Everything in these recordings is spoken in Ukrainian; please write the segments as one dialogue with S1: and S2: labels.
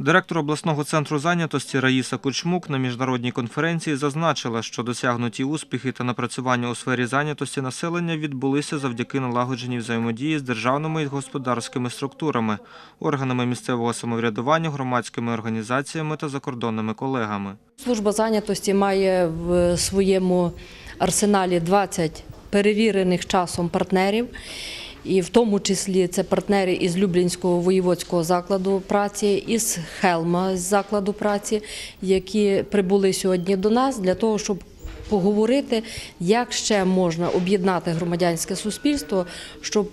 S1: Директор обласного центру зайнятості Раїса Кучмук на міжнародній конференції зазначила, що досягнуті успіхи та напрацювання у сфері зайнятості населення відбулися завдяки налагодженій взаємодії з державними і господарськими структурами, органами місцевого самоврядування, громадськими організаціями та закордонними колегами.
S2: Служба зайнятості має в своєму арсеналі 20 перевірених часом партнерів. І в тому числі це партнери із Люблінського воєводського закладу праці, із Хелма з закладу праці, які прибули сьогодні до нас для того, щоб поговорити, як ще можна об'єднати громадянське суспільство, щоб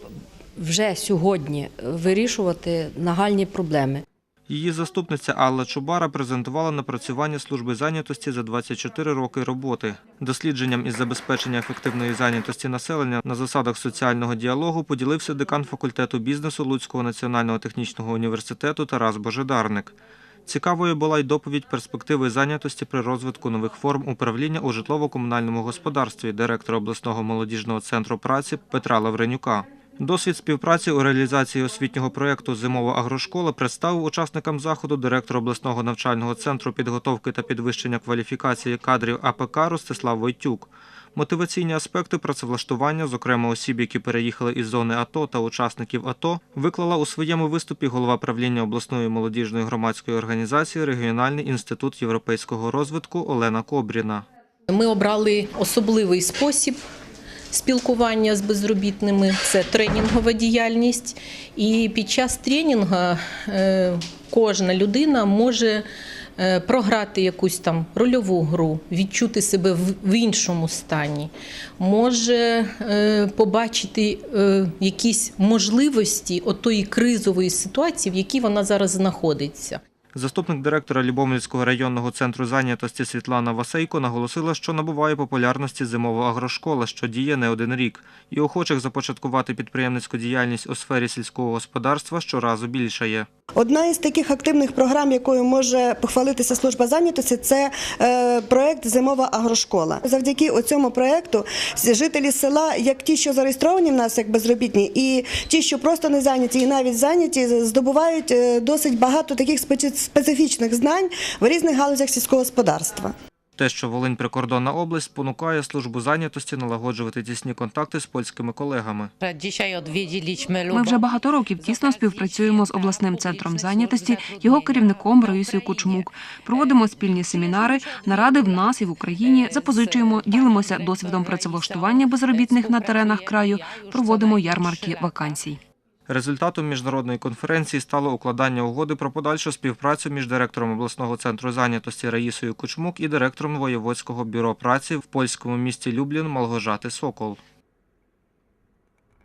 S2: вже сьогодні вирішувати нагальні проблеми.
S1: Її заступниця Алла Чубара презентувала напрацювання служби зайнятості за 24 роки роботи. Дослідженням із забезпечення ефективної зайнятості населення на засадах соціального діалогу поділився декан факультету бізнесу Луцького національного технічного університету Тарас Божедарник. Цікавою була й доповідь перспективи зайнятості при розвитку нових форм управління у житлово-комунальному господарстві директора обласного молодіжного центру праці Петра Лавренюка. Досвід співпраці у реалізації освітнього проєкту Зимова агрошкола представив учасникам заходу директор обласного навчального центру підготовки та підвищення кваліфікації кадрів АПК Ростислав Войтюк. Мотиваційні аспекти працевлаштування, зокрема осіб, які переїхали із зони АТО та учасників АТО, виклала у своєму виступі голова правління обласної молодіжної громадської організації Регіональний інститут європейського розвитку Олена Кобріна.
S3: Ми обрали особливий спосіб спілкування з безробітними це тренінгова діяльність. І під час тренінгу е, кожна людина може е, програти якусь там рольову гру, відчути себе в- іншому стані, може е, побачити якісь можливості отої кризової ситуації, в якій вона зараз знаходиться.
S1: Заступник директора Любомльського районного центру зайнятості Світлана Васейко наголосила, що набуває популярності зимова агрошкола, що діє не один рік, і охочих започаткувати підприємницьку діяльність у сфері сільського господарства щоразу більшає.
S4: Одна із таких активних програм, якою може похвалитися служба зайнятості, це е, проект Зимова агрошкола. Завдяки цьому проекту жителі села, як ті, що зареєстровані в нас як безробітні, і ті, що просто не зайняті, і навіть зайняті, здобувають е, досить багато таких специ- специфічних знань в різних галузях сільського господарства.
S1: Те, що Волинь прикордонна область спонукає службу зайнятості налагоджувати тісні контакти з польськими колегами.
S5: Ми вже багато років тісно співпрацюємо з обласним центром зайнятості, його керівником Раїсою Кучмук. Проводимо спільні семінари, наради в нас і в Україні. Запозичуємо, ділимося досвідом працевлаштування безробітних на теренах краю. Проводимо ярмарки вакансій.
S1: Результатом міжнародної конференції стало укладання угоди про подальшу співпрацю між директором обласного центру зайнятості Раїсою Кучмук і директором воєводського бюро праці в польському місті Люблін Малгожати Сокол.